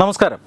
നമസ്കാരം.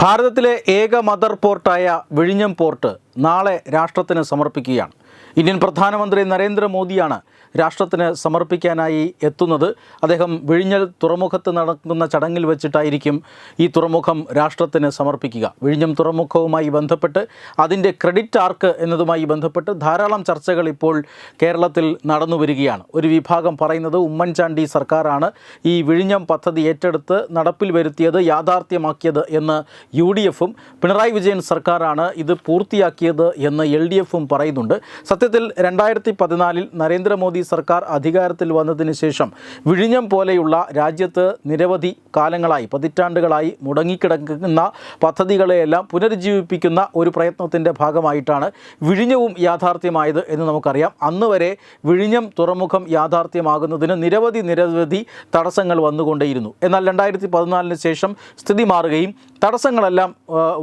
ഭാരതത്തിലെ ഏക മദർ പോർട്ടായ വിഴിഞ്ഞം പോർട്ട് നാളെ രാഷ്ട്രത്തിന് സമർപ്പിക്കുകയാണ്. ഇന്ത്യൻ പ്രധാനമന്ത്രി നരേന്ദ്രമോദിയാണ് രാഷ്ട്രത്തിന് സമർപ്പിക്കാനായി എത്തുന്നത്. അദ്ദേഹം വിഴിഞ്ഞൽ തുറമുഖത്ത് നടക്കുന്ന ചടങ്ങിൽ വെച്ചിട്ടായിരിക്കും ഈ തുറമുഖം രാഷ്ട്രത്തിന് സമർപ്പിക്കുക. വിഴിഞ്ഞം തുറമുഖവുമായി ബന്ധപ്പെട്ട് അതിന്റെ ക്രെഡിറ്റ് ആർക്ക് എന്നതുമായി ബന്ധപ്പെട്ട് ധാരാളം ചർച്ചകൾ ഇപ്പോൾ കേരളത്തിൽ നടന്നു വരികയാണ്. ഒരു വിഭാഗം പറയുന്നത് ഉമ്മൻചാണ്ടി സർക്കാരാണ് ഈ വിഴിഞ്ഞം പദ്ധതി ഏറ്റെടുത്ത് നടപ്പിൽ വരുത്തിയത് യാഥാർത്ഥ്യമാക്കിയത് എന്ന് യു ഡി എഫും പിണറായി വിജയൻ സർക്കാരാണ് ഇത് പൂർത്തിയാക്കിയത് എന്ന് എൽ ഡി എഫും പറയുന്നുണ്ട്. സത്യത്തിൽ രണ്ടായിരത്തി പതിനാലിൽ നരേന്ദ്രമോദി സർക്കാർ അധികാരത്തിൽ വന്നതിന് ശേഷം വിഴിഞ്ഞം പോലെയുള്ള രാജ്യത്ത് നിരവധി കാലങ്ങളായി പതിറ്റാണ്ടുകളായി മുടങ്ങിക്കിടക്കുന്ന പദ്ധതികളെയെല്ലാം പുനരുജ്ജീവിപ്പിക്കുന്ന ഒരു പ്രയത്നത്തിന്റെ ഭാഗമായിട്ടാണ് വിഴിഞ്ഞവും യാഥാർത്ഥ്യമായത് എന്ന് നമുക്കറിയാം. അന്ന് വരെ വിഴിഞ്ഞം തുറമുഖം യാഥാർത്ഥ്യമാകുന്നതിന് നിരവധി നിരവധി തടസ്സങ്ങൾ വന്നുകൊണ്ടേയിരുന്നു. എന്നാൽ രണ്ടായിരത്തി പതിനാലിന് ശേഷം സ്ഥിതി മാറുകയും തടസ്സങ്ങളെല്ലാം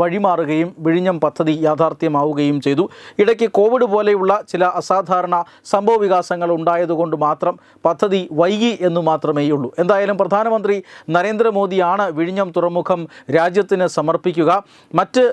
വഴിമാറുകയും വിഴിഞ്ഞം പദ്ധതി യാഥാർത്ഥ്യമാവുകയും ചെയ്തു. ഇടയ്ക്ക് കോവിഡ് പോലെയുള്ള ചില അസാധാരണ സംഭവ വികാസങ്ങൾ ഉണ്ടായതുകൊണ്ട് മാത്രം പദ്ധതി വൈകി എന്ന് മാത്രമേയുള്ളൂ എന്തായാലും പ്രധാനമന്ത്രി നരേന്ദ്രമോദിയാണ് വിഴിഞ്ഞം തുറമുഖം രാജ്യത്തിന് സമർപ്പിക്കുക. മറ്റ്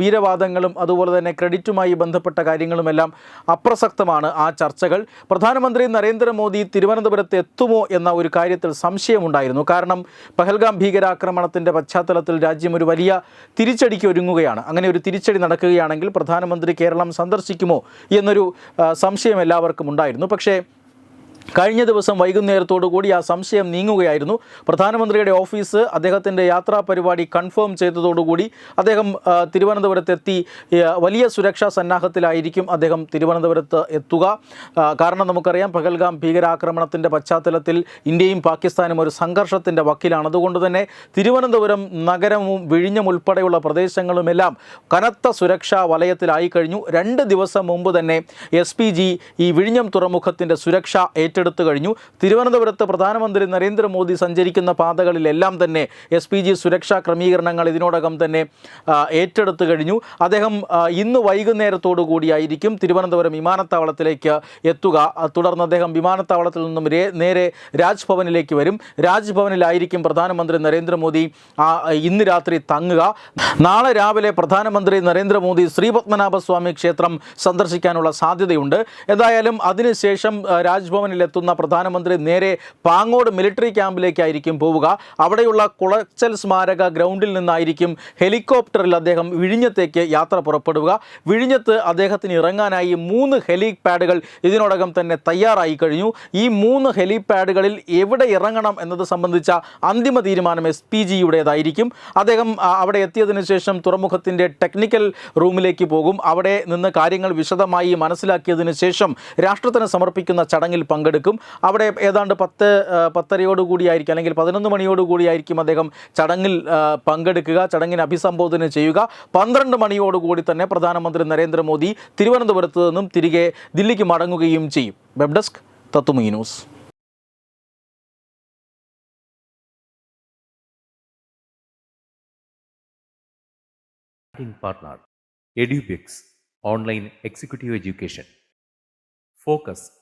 വീരവാദങ്ങളും അതുപോലെ തന്നെ ക്രെഡിറ്റുമായി ബന്ധപ്പെട്ട കാര്യങ്ങളുമെല്ലാം അപ്രസക്തമാണ് ആ ചർച്ചകൾ. പ്രധാനമന്ത്രി നരേന്ദ്രമോദി തിരുവനന്തപുരത്ത് എത്തുമോ എന്ന ഒരു കാര്യത്തിൽ സംശയമുണ്ടായിരുന്നു. കാരണം പഹൽഗാം ഭീകരാക്രമണത്തിന്റെ പശ്ചാത്തലത്തിൽ രാജ്യം ഒരു വലിയ തിരിച്ചടിക്ക് ഒരുങ്ങുകയാണ്. അങ്ങനെ ഒരു തിരിച്ചടി നടക്കുകയാണെങ്കിൽ പ്രധാനമന്ത്രി കേരളം സന്ദർശിക്കുമോ എന്നൊരു സംശയം എല്ലാവർക്കും ഉണ്ടായിരുന്നു. പക്ഷേ കഴിഞ്ഞ ദിവസം വൈകുന്നേരത്തോടു കൂടി ആ സംശയം നീങ്ങുകയായിരുന്നു. പ്രധാനമന്ത്രിയുടെ ഓഫീസ് അദ്ദേഹത്തിന്റെ യാത്രാ പരിപാടി കൺഫേം ചെയ്തതോടുകൂടി അദ്ദേഹം തിരുവനന്തപുരത്തെത്തി വലിയ സുരക്ഷാ സന്നാഹത്തിലായിരിക്കും അദ്ദേഹം തിരുവനന്തപുരത്ത് എത്തുക. കാരണം നമുക്കറിയാം പഹൽഗാം ഭീകരാക്രമണത്തിന്റെ പശ്ചാത്തലത്തിൽ ഇന്ത്യയും പാകിസ്ഥാനും ഒരു സംഘർഷത്തിന്റെ വക്കിലാണ്. അതുകൊണ്ട് തന്നെ തിരുവനന്തപുരം നഗരവും വിഴിഞ്ഞം ഉൾപ്പെടെയുള്ള പ്രദേശങ്ങളുമെല്ലാം കനത്ത സുരക്ഷാ വലയത്തിലായി കഴിഞ്ഞു. രണ്ട് ദിവസം മുമ്പ് തന്നെ എസ് ഈ വിഴിഞ്ഞം തുറമുഖത്തിന്റെ സുരക്ഷ ഏറ്റെടുത്തു കഴിഞ്ഞു. തിരുവനന്തപുരത്ത് പ്രധാനമന്ത്രി നരേന്ദ്രമോദി സഞ്ചരിക്കുന്ന പാതകളിലെല്ലാം തന്നെ എസ് പി ജി സുരക്ഷാ ക്രമീകരണങ്ങൾ ഇതിനോടകം തന്നെ ഏറ്റെടുത്തു കഴിഞ്ഞു. അദ്ദേഹം ഇന്ന് വൈകുന്നേരത്തോടു കൂടിയായിരിക്കും തിരുവനന്തപുരം വിമാനത്താവളത്തിലേക്ക് എത്തുക. തുടർന്ന് അദ്ദേഹം വിമാനത്താവളത്തിൽ നിന്നും നേരെ രാജ്ഭവനിലേക്ക് വരും. രാജ്ഭവനിലായിരിക്കും പ്രധാനമന്ത്രി നരേന്ദ്രമോദി ഇന്ന് രാത്രി തങ്ങുക. നാളെ രാവിലെ പ്രധാനമന്ത്രി നരേന്ദ്രമോദി ശ്രീപത്മനാഭസ്വാമി ക്ഷേത്രം സന്ദർശിക്കാനുള്ള സാധ്യതയുണ്ട്. എന്തായാലും അതിനുശേഷം രാജ്ഭവനിൽ എത്തുന്ന പ്രധാനമന്ത്രി നേരെ പാങ്ങോട് മിലിറ്ററി ക്യാമ്പിലേക്കായിരിക്കും പോവുക. അവിടെയുള്ള കുളച്ചൽ സ്മാരക ഗ്രൗണ്ടിൽ നിന്നായിരിക്കും ഹെലികോപ്റ്ററിൽ അദ്ദേഹം വിഴിഞ്ഞത്തേക്ക് യാത്ര പുറപ്പെടുക. വിഴിഞ്ഞത്ത് അദ്ദേഹത്തിന് ഇറങ്ങാനായി മൂന്ന് ഹെലിപാഡുകൾ ഇതിനോടകം തന്നെ തയ്യാറായി കഴിഞ്ഞു. ഈ മൂന്ന് ഹെലിപാഡുകളിൽ എവിടെ ഇറങ്ങണം എന്നത് സംബന്ധിച്ച അന്തിമ തീരുമാനം എസ് പി ജിയുടേതായിരിക്കും അദ്ദേഹം അവിടെ എത്തിയതിനു ശേഷം തുറമുഖത്തിന്റെ ടെക്നിക്കൽ റൂമിലേക്ക് പോകും. അവിടെ നിന്ന് കാര്യങ്ങൾ വിശദമായി മനസ്സിലാക്കിയതിനു ശേഷം രാഷ്ട്രത്തിന് സമർപ്പിക്കുന്ന ചടങ്ങിൽ പങ്കെടുക്കും. അവിടെ ഏതാണ്ട് പത്ത് പത്തരയോടുകൂടിയായിരിക്കും അല്ലെങ്കിൽ പതിനൊന്ന് മണിയോടുകൂടിയായിരിക്കും അദ്ദേഹം ചടങ്ങിൽ പങ്കെടുക്കുക ചടങ്ങിനെ അഭിസംബോധന ചെയ്യുക. പന്ത്രണ്ട് മണിയോടുകൂടി തന്നെ പ്രധാനമന്ത്രി നരേന്ദ്രമോദി തിരുവനന്തപുരത്ത് നിന്നും തിരികെ ദില്ലിക്ക് മടങ്ങുകയും ചെയ്യും. Web desk Thathumukhi news. Online executive education Education.